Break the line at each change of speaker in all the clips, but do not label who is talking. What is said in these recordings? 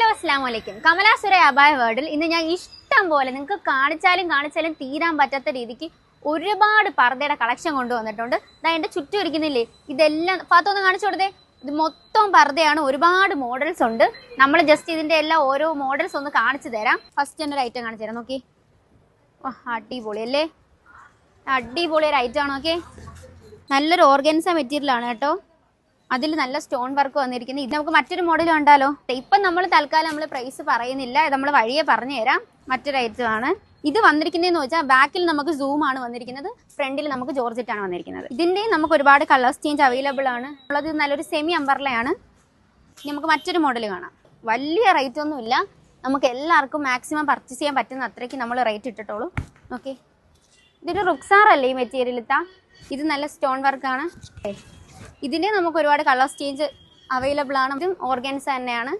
Hello അസ്സാം വലൈക്കും കമലാസുര അബായ വേർഡിൽ ഇന്ന് ഞാൻ ഇഷ്ടം പോലെ നിങ്ങൾക്ക് കാണിച്ചാലും കാണിച്ചാലും തീരാൻ പറ്റാത്ത രീതിക്ക് ഒരുപാട് പർദ്ദയുടെ കളക്ഷൻ കൊണ്ടുവന്നിട്ടുണ്ട്. ഇതാ എന്റെ ചുറ്റും ഇരിക്കുന്നില്ലേ? ഇതെല്ലാം ഭാഗത്തൊന്ന് കാണിച്ചു കൊടുത്തേ. ഇത് മൊത്തം പർദ്ദയാണ്. ഒരുപാട് മോഡൽസ് ഉണ്ട്. നമ്മൾ ജസ്റ്റ് ഇതിന്റെ എല്ലാം ഓരോ മോഡൽസ് ഒന്ന് കാണിച്ചു തരാം. ഫസ്റ്റ് തന്നെ ഒരു ഐറ്റം കാണിച്ചു തരാം. നോക്കി. വാ, അടിപൊളി അല്ലേ? അടിപൊളി ഒരു ഐറ്റം ആണ്. ഓക്കെ നല്ലൊരു ഓർഗൻസ മെറ്റീരിയൽ ആണ് കേട്ടോ. അതിൽ നല്ല സ്റ്റോൺ വർക്ക് വന്നിരിക്കുന്നത് ഇത് നമുക്ക് മറ്റൊരു മോഡൽ കണ്ടാലോ? ഇപ്പം നമ്മൾ തൽക്കാലം നമ്മൾ പ്രൈസ് പറയുന്നില്ല. നമ്മൾ വഴിയെ പറഞ്ഞു തരാം മറ്റൊരു ഐറ്റമാണ് ഇത് വന്നിരിക്കുന്നതെന്ന് വെച്ചാൽ ബാക്കിൽ നമുക്ക് സൂം ആണ് വന്നിരിക്കുന്നത്. ഫ്രണ്ടിൽ നമുക്ക് ജോർജറ്റ് ആണ് വന്നിരിക്കുന്നത്. ഇതിന്റെ നമുക്ക് ഒരുപാട് കളേഴ്സ് ചേഞ്ച് അവൈലബിൾ ആണ്. ഉള്ളത് നല്ലൊരു സെമി അമ്പർലയാണ് നമുക്ക് മറ്റൊരു മോഡൽ കാണാം. വലിയ റേറ്റ് ഒന്നുമില്ല നമുക്ക് എല്ലാവർക്കും മാക്സിമം പർച്ചേസ് ചെയ്യാൻ പറ്റുന്ന അത്രയ്ക്ക് നമ്മൾ റേറ്റ് ഇട്ടിട്ടോളൂ ഓക്കെ ഇതൊരു റുക്സാർ അല്ലേ ഈ മെറ്റീരിയൽ ഇത്താ ഇത് നല്ല സ്റ്റോൺ വർക്കാണ് ഇതിന്റെ നമുക്ക് ഒരുപാട് കളർ ചേഞ്ച് അവൈലബിൾ ആണ്. ഇതും ഓർഗൻസ് തന്നെയാണ്.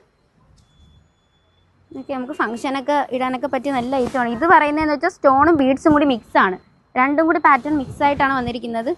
ഓക്കെ നമുക്ക് ഫംഗ്ഷനൊക്കെ ഇടാനൊക്കെ പറ്റിയ നല്ല ഐറ്റമാണ് ഇത് പറയുന്നതെന്ന് വെച്ചാൽ സ്റ്റോണും ബീഡ്സും കൂടി മിക്സ് ആണ്. രണ്ടും കൂടി പാറ്റേൺ മിക്സ് ആയിട്ടാണ് വന്നിരിക്കുന്നത്.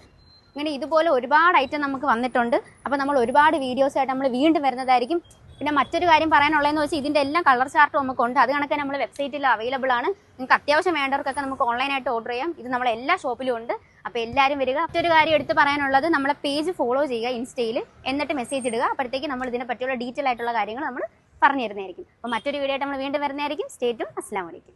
അങ്ങനെ ഇതുപോലെ ഒരുപാട് ഐറ്റം നമുക്ക് വന്നിട്ടുണ്ട്. അപ്പോൾ നമ്മൾ ഒരുപാട് വീഡിയോസായിട്ട് നമ്മൾ വീണ്ടും വരുന്നതായിരിക്കും. പിന്നെ മറ്റൊരു കാര്യം പറയാനുള്ളതെന്ന് വെച്ചാൽ ഇതിന്റെ എല്ലാം കളർ ചാർട്ടും നമുക്കുണ്ട് അത് കണക്കെ നമ്മൾ വെബ്സൈറ്റിൽ അവൈലബിൾ ആണ്. നിങ്ങൾക്ക് അത്യാവശ്യം വേണ്ടവർക്കൊക്കെ നമുക്ക് ഓൺലൈനായിട്ട് ഓർഡർ ചെയ്യാം. ഇത് നമ്മളെ എല്ലാ ഷോപ്പിലും ഉണ്ട്. അപ്പോൾ എല്ലാവരും വരിക. മറ്റൊരു കാര്യം എടുത്ത് പറയാനുള്ളത് നമ്മളെ പേജ് ഫോളോ ചെയ്യുക ഇൻസ്റ്റയിൽ എന്നിട്ട് മെസ്സേജ് ഇടുക. അപ്പോഴത്തേക്ക് നമ്മൾ ഇതിനെ പറ്റിയുള്ള ഡീറ്റെയിൽ ആയിട്ടുള്ള കാര്യങ്ങൾ നമ്മൾ പറഞ്ഞു തരുന്നതായിരിക്കും അപ്പോൾ മറ്റൊരു വീഡിയോ ആയിട്ട് നമ്മൾ വീണ്ടും വരുന്നതായിരിക്കും. സ്റ്റേറ്റും അസ്സാം വലൈക്കും